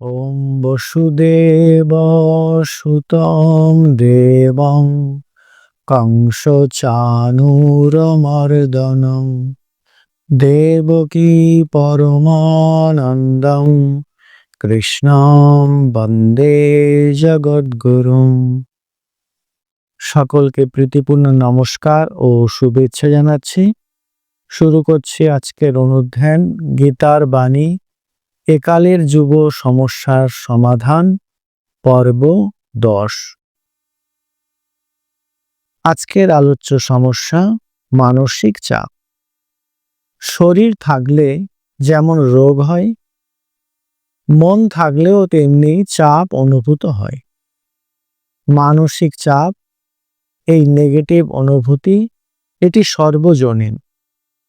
ॐ वसुदेवसुतं देवं कंसचाणूरमर्दनं দেবকী পরমানন্দম কৃষ্ণম বন্দে জগদ্গুরুম সকলকে প্রীতিপূর্ণ নমস্কার ও শুভেচ্ছা জানাচ্ছি শুরু করছি আজকের অনুধ্যান গীতার বাণী একালের যুব সমস্যার সমাধান, পর্ব দশ। আজকের আলোচ্য সমস্যা, মানসিক চাপ। শরীর থাকলে যেমন রোগ হয়, মন থাকলেও তেমনি চাপ অনুভূত হয়। মানসিক চাপ, এই নেগেটিভ অনুভূতি, এটি সর্বজনীন।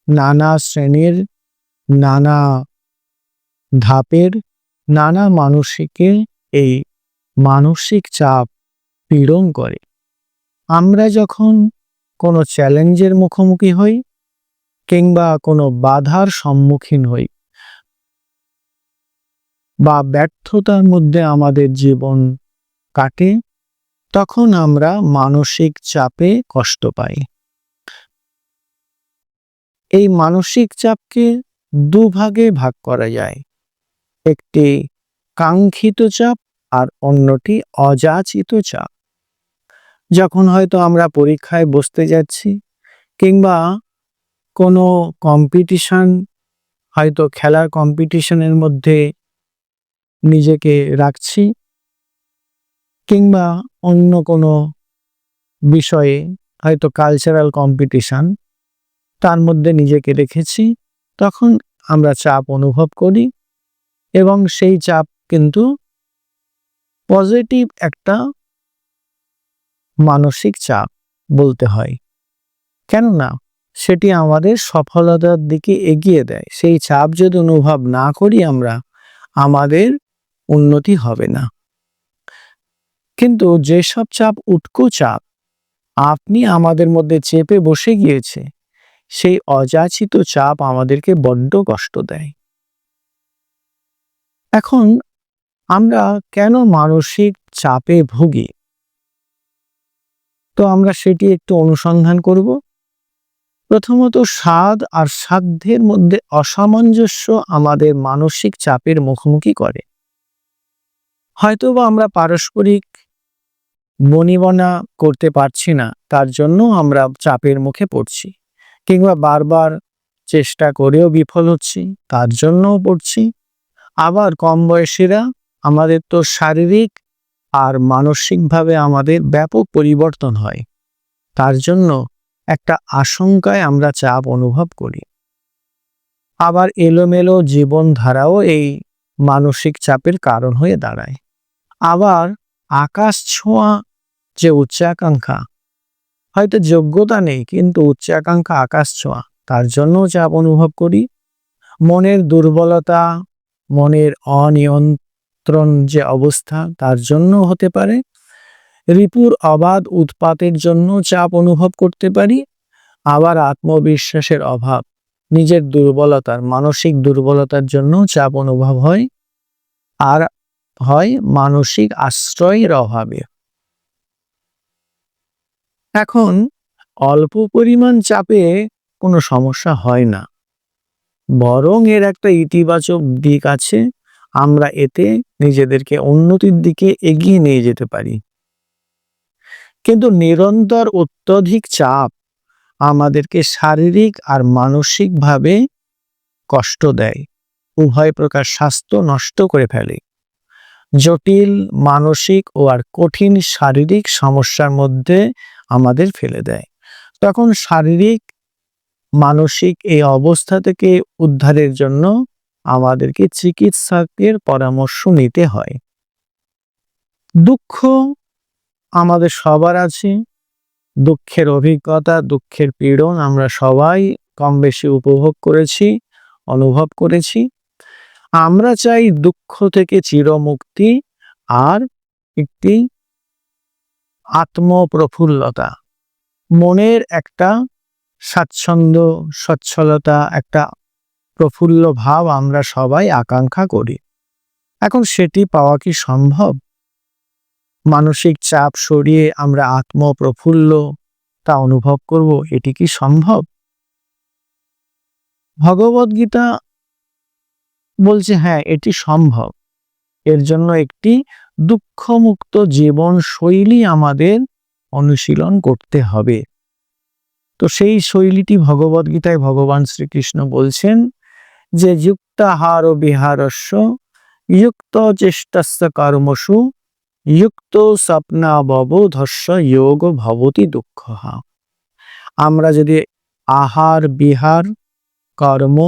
নানা শ্রেণির, নানা ধাপের নানা মানসিকে এই মানসিক চাপ পীড়ন করে। আমরা যখন কোনো চ্যালেঞ্জের মুখোমুখি হই কিংবা কোনো বাধার সম্মুখীন হই বা ব্যর্থতার মধ্যে আমাদের জীবন কাটে, তখন আমরা মানসিক চাপে কষ্ট পাই। এই মানসিক চাপকে দুভাগে ভাগ করা যায়। একটি কাঙ্ক্ষিত চাপ আর অন্যটি অযাচিত চাপ। যখন হয়তো আমরা পরীক্ষায় বসতে যাচ্ছি কিংবা কোনো কম্পিটিশন হয়তো খেলার কম্পিটিশনের মধ্যে নিজেকে রাখছি কিংবা অন্য কোনো বিষয়ে হয়তো কালচারাল কম্পিটিশন তার মধ্যে নিজেকে রেখেছি, তখন আমরা চাপ অনুভব করি। এবং সেই চাপ কিন্তু পজিটিভ একটা মানসিক চাপ বলতে হয়। কেননা সেটি আমাদের সফলতার দিকে এগিয়ে দেয়। সেই চাপ যদি অনুভব না করি আমরা, আমাদের উন্নতি হবে না। কিন্তু যেসব চাপ উটকো চাপ আপনি আমাদের মধ্যে চেপে বসে গিয়েছে, সেই অযাচিত চাপ আমাদেরকে বড্ড কষ্ট দেয়। এখন আমরা কেন মানসিক চাপে ভুগি? তো আমরা সেটি একটু অনুসন্ধান করব। প্রথমত স্বাদ আর সাধ্যের মধ্যে অসামঞ্জস্য আমাদের মানসিক চাপের মুখোমুখি করে। হয়তোবা আমরা পারস্পরিক বনিবনা করতে পারছি না, তার জন্য আমরা চাপের মুখে পড়ছি, কিংবা বারবার চেষ্টা করেও বিফল হচ্ছি, তার জন্যও পড়ছি। আবার কম বয়সীরা আমাদের তো শারীরিক আর মানসিকভাবে আমাদের ব্যাপক পরিবর্তন হয়। তার জন্য একটা আশঙ্কায় আমরা চাপ অনুভব করি। আবার এলোমেলো জীবনধারাও এই মানসিক চাপের কারণ হয়ে দাঁড়ায়। আবার আকাশ ছোঁয়া যে উচ্চাকাঙ্ক্ষা, হয়তো যোগ্যতা নেই, কিন্তু উচ্চাকাঙ্ক্ষা আকাশ ছোঁয়া, তার জন্যও চাপ অনুভব করি। মনের দুর্বলতা মনের অনিয়ন্ত্রণ যে অবস্থা, তার জন্য হতে পারে। রিপুর অবাধ উৎপাতের জন্য চাপ অনুভব করতে পারি। আবার আত্মবিশ্বাসের অভাব, নিজের দুর্বলতার, মানসিক দুর্বলতার জন্য চাপ অনুভব হয়। আর হয় মানসিক আশ্রয়ের অভাবে। এখন অল্প পরিমাণ চাপে কোনো সমস্যা হয় না। বরং এর একটা ইতিবাচক দিক আছে, আমরা এতে নিজেদেরকে উন্নতির দিকে এগিয়ে নিয়ে যেতে পারি। কিন্তু নিরন্তর অত্যধিক চাপ আমাদেরকে শারীরিক আর মানসিকভাবে কষ্ট দেয়, উভয় প্রকার স্বাস্থ্য নষ্ট করে ফেলে। জটিল মানসিক ও আর কঠিন শারীরিক সমস্যার মধ্যে আমাদের ফেলে দেয়। তখন শারীরিক মানসিক এই অবস্থা থেকে উদ্ধারের জন্য আমাদেরকে চিকিৎসকের পরামর্শ নিতে হয়। দুঃখ আমাদের সবার আছে। দুঃখের অভিজ্ঞতা, দুঃখের পীড়ন আমরা সবাই কম বেশি উপভোগ করেছি, অনুভব করেছি। আমরা চাই দুঃখ থেকে চিরমুক্তি আর একটি আত্মপ্রফুল্লতা। মনের একটা স্বাচ্ছন্দ্য, সচ্ছলতা একটা প্রফুল্ল ভাব আমরা সবাই আকাঙ্ক্ষা করি। এখন সেটি পাওয়া কি সম্ভব? মানসিক চাপ সরিয়ে আমরা আত্ম প্রফুল্ল তা অনুভব করব, এটি কি সম্ভব? ভগবত গীতা বলছে হ্যাঁ এটি সম্ভব। এর জন্য একটি দুঃখমুক্ত জীবন শৈলী আমাদের অনুশীলন করতে হবে। তো সেই শৈলীটি ভগবত গীতায় ভগবান শ্রীকৃষ্ণ বলছেন যে, যুক্তাহার ও বিহারস্য, যুক্ত চেষ্টস্য কর্মসু, যুক্ত স্বপ্নাববোধস্য যোগ ভবতি দুঃখ। আমরা যদি আহার, বিহার, কর্ম,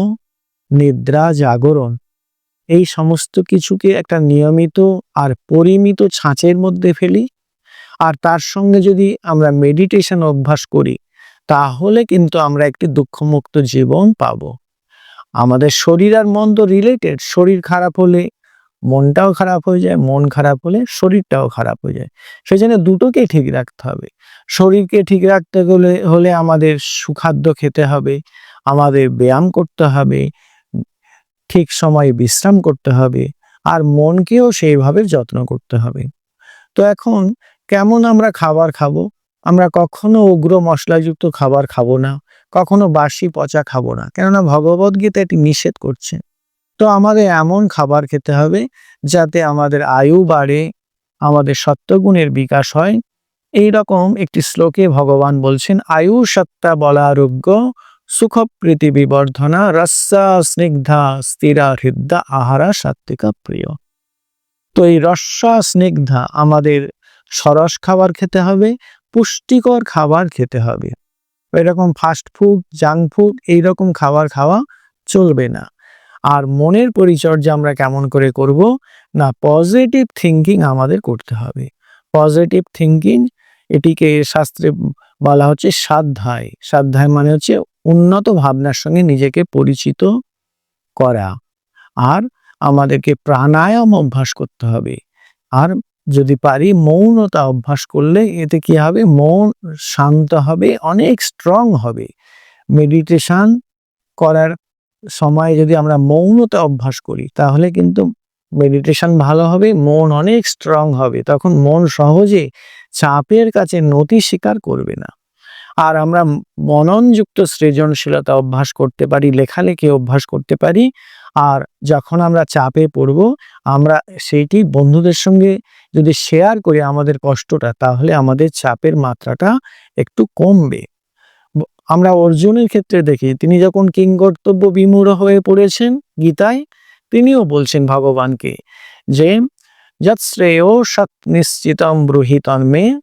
নিদ্রা, জাগরণ এই সমস্ত কিছুকে একটা নিয়মিত আর পরিমিত ছাঁচের মধ্যে ফেলি, আর তার সঙ্গে যদি আমরা মেডিটেশন অভ্যাস করি তাহলে কিন্তু আমরা একটি দুঃখমুক্ত জীবন পাব। আমাদের শরীর আর মন তো রিলেটেড শরীর খারাপ হলে মনটাও খারাপ হয়ে যায়, মন খারাপ হলে শরীরটাও খারাপ হয়ে যায়। সেই জন্য দুটোকে ঠিক রাখতে হবে। শরীরকে ঠিক রাখতে গেলে, হলে আমাদের সুখাদ্য খেতে হবে, আমাদের ব্যায়াম করতে হবে, ঠিক সময়ে বিশ্রাম করতে হবে, আর মনকেও সেইভাবে যত্ন করতে হবে। তো এখন কেমন আমরা খাবার খাব? আমরা কখনো উগ্র মশলাযুক্ত খাবার খাব না, কখনো বাসি পচা খাব না, কেননা ভগবত গীতা এটি নিষেধ করছে। তো আমাদের এমন খাবার খেতে হবে যাতে আমাদের আয়ু বাড়ে, আমাদের সত্যগুণের বিকাশ হয়। এই রকম একটি শ্লোকে ভগবান বলছেন, আয়ু সত্তা বলা আরোগ্য সুখপ্রীতি বিবর্ধনা রস্যা স্নিগ্ধা স্থিরা হৃদ্যা আহারা সাত্বিকা প্রিয়। তো এই রস্যা স্নিগ্ধা আমাদের সরস খাবার খেতে হবে পুষ্টিকর খাবার খেতে হবে। এরকম ফাস্ট ফুড জাঙ্ক ফুড এইরকম খাবার খাওয়া চলবে না। আর মনের পরিচর্যা আমরা কেমন করে করব? না পজিটিভ থিঙ্কিং আমাদের করতে হবে। পজিটিভ থিঙ্কিং এটিকে শাস্ত্রে বলা হচ্ছে সাধ্যায়। সাধ্যায় মানে হচ্ছে উন্নত ভাবনার সঙ্গে নিজেকে পরিচিত করা। আর আমাদেরকে প্রাণায়াম অভ্যাস করতে হবে। আর যদি পারি, মৌনতা অভ্যাস করলে এতে কি হবে? মন শান্ত হবে, অনেক স্ট্রং হবে। মেডিটেশন করার সময় যদি আমরা মৌনতা অভ্যাস করি, তাহলে কিন্তু মেডিটেশন ভালো হবে, মন অনেক স্ট্রং হবে। তখন মন সহজে চাপের কাছে নতি স্বীকার করবে না। আর আমরা মননযুক্ত সৃজনশীলতা অভ্যাস করতে পারি, লেখালেখি অভ্যাস করতে পারি আর যখন আমরা চাপে পড়ব, আমরা সেইটি বন্ধুদের সঙ্গে যদি শেয়ার করি আমাদের কষ্টটা, তাহলে আমাদের চাপের মাত্রাটা একটু কমবে। আমরা অর্জুনের ক্ষেত্রে দেখি, তিনি যখন কিংকর্তব্য বিমূঢ় হয়ে পড়েছেন গীতায়, তিনিও বলছেন ভগবানকে যে, যৎশ্রেয় সৎ নিশ্চিতম ব্রুহিতন মে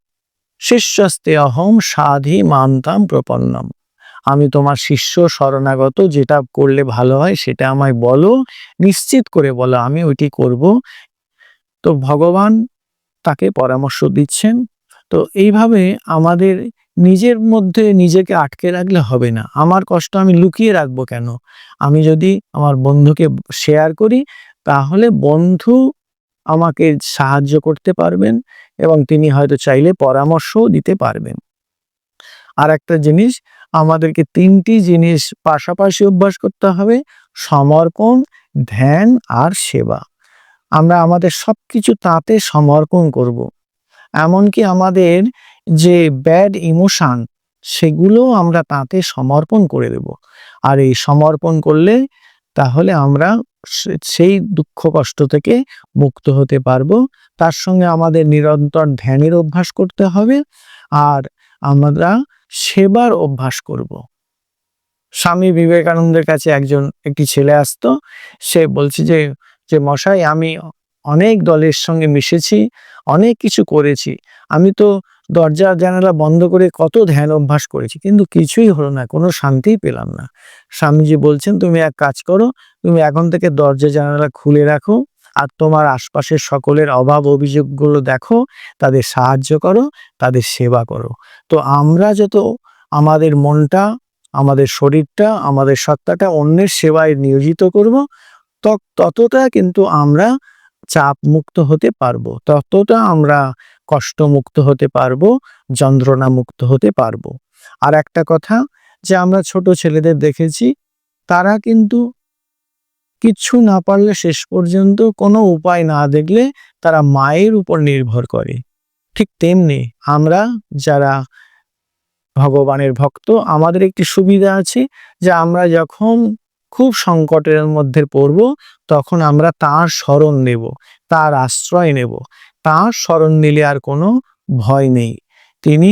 শিষ্যস্তে অহম সাধি মানতাম প্রপন্নম। আমি তোমার শিষ্য, শরণাগত, যেটা করলে ভালো হয় সেটা আমায় বলো, নিশ্চিত করে বলো আমি ওইটি করব। তো ভগবান তাকে পরামর্শ দিচ্ছেন। তো এইভাবে আমাদের নিজের মধ্যে নিজেকে আটকে রাখলে হবে না। আমার কষ্ট আমি লুকিয়ে রাখব কেন? আমি যদি আমার বন্ধুকে শেয়ার করি, তাহলে বন্ধু আমাকে সাহায্য করতে পারবেন এবং তিনি হয়তো চাইলে পরামর্শও দিতে পারবেন। আর একটা জিনিস আমাদেরকে তিনটি জিনিস পাশাপাশি অভ্যাস করতে হবে, সমর্পণ, ধ্যান আর সেবা। আমরা আমাদের সব কিছু তাতে সমর্পণ করব। এমনকি আমাদের যে ব্যাড ইমোশান সেগুলো আমরা তাতে সমর্পণ করে দেব। আর এই সমর্পণ করলে তাহলে আমরা সেই দুঃখ কষ্ট থেকে মুক্ত হতে পারব। তার সঙ্গে আমাদের নিরন্তর ধ্যানের অভ্যাস করতে হবে। আর আমরা সেবার অভ্যাস করব। স্বামী বিবেকানন্দের কাছে একজন, একটি ছেলে আসতো, সে বলছে যে যে মশাই, আমি অনেক দলের সঙ্গে মিশেছি, অনেক কিছু করেছি আমি তো দরজা, জানালা বন্ধ করে কত ধ্যান অভ্যাস করেছি, কিন্তু কিছুই হলো না, কোনো শান্তিই পেলাম না স্বামীজি বলছেন, তুমি এক কাজ করো, তুমি এখন থেকে দরজা, জানালা খুলে রাখো আর তোমার আশপাশের সকলের অভাব অভিযোগগুলো দেখো, তাদের সাহায্য করো, তাদের সেবা করো। তো আমরা যত আমাদের মনটা, আমাদের শরীরটা, আমাদের সত্তাটা অন্যের সেবায় নিয়োজিত করব ততটা কিন্তু আমরা চাপ মুক্ত হতে পারব। ততটা আমরা কষ্ট মুক্ত হতে পারব যন্ত্রণা মুক্ত হতে পারব। আর একটা কথা যে আমরা ছোট ছেলেদের দেখেছি, তারা কিন্তু কিচ্ছু না পারলে শেষ পর্যন্ত কোনো উপায় না দেখলে তারা মায়ের উপর নির্ভর করে। ঠিক তেমনি আমরা যারা ভগবানের ভক্ত, আমাদের একটি সুবিধা আছে যে আমরা যখন খুব সংকটের মধ্যে পড়ব, তখন আমরা তার স্মরণ নেব, তার আশ্রয় নেব। তার স্মরণ নিলে আর কোনো ভয় নেই। তিনি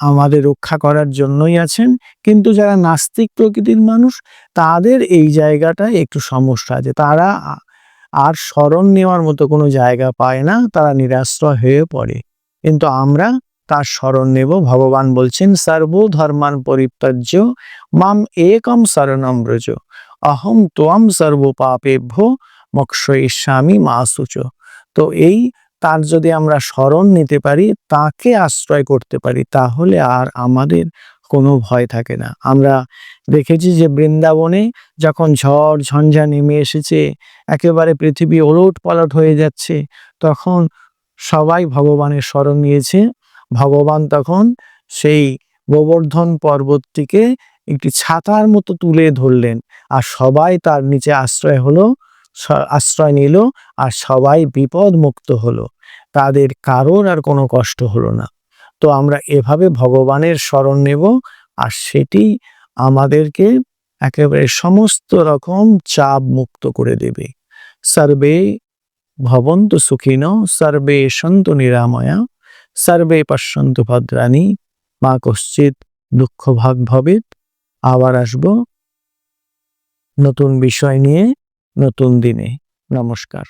আমাদের রক্ষা করার জন্যই আছেন। কিন্তু যারা নাস্তিক প্রকৃতির মানুষ, তাদের এই জায়গাটায় একটু সমস্যা আছে। তারা আর স্মরণ নেওয়ার মতো কোনো জায়গা পায় না, তারা নিরাশ্রয় হয়ে পড়ে। কিন্তু আমরা তার স্মরণ নেব। ভগবান বলছেন সর্ব ধর্মান পরিত্যাজ্য, মাম একম শরণম ব্রজ। অহম তোয়াম সর্ব পাপেভ্য মোক্ষয়িষ্যামি মাসুচ। তো এই তার যদি আমরা স্মরণ নিতে পারি, তাকে আশ্রয় করতে পারি, তাহলে আর আমাদের কোনো ভয় থাকে না। আমরা দেখেছি যে বৃন্দাবনে যখন ঝড় ঝঞ্ঝা নেমে এসেছে, একেবারে পৃথিবী ওলট পালট হয়ে যাচ্ছে, তখন সবাই ভগবানের স্মরণ নিয়েছে। ভগবান তখন সেই গোবর্ধন পর্বতটিকে একটি ছাতার মতো তুলে ধরলেন, আর সবাই তার নিচে আশ্রয় হলো। আশ্রয় নিল আর সবাই বিপদ মুক্ত হলো। তাদের কারোর আর কোনো কষ্ট হলো না। তো আমরা এভাবে ভগবানের স্মরণ নেব আর সেটি আমাদেরকে একেবারে সমস্ত রকম চাপ মুক্ত করে দেবে। সর্বে ভবন্ত সুখিন, সর্বে সন্তু নিরাময়া, সর্বে পশ্যন্তু ভদ্রাণী, মা কশ্চিৎ দুঃখ ভাগ ভবেত আবার আসব নতুন বিষয় নিয়ে। নতুন দিনে। নমস্কার।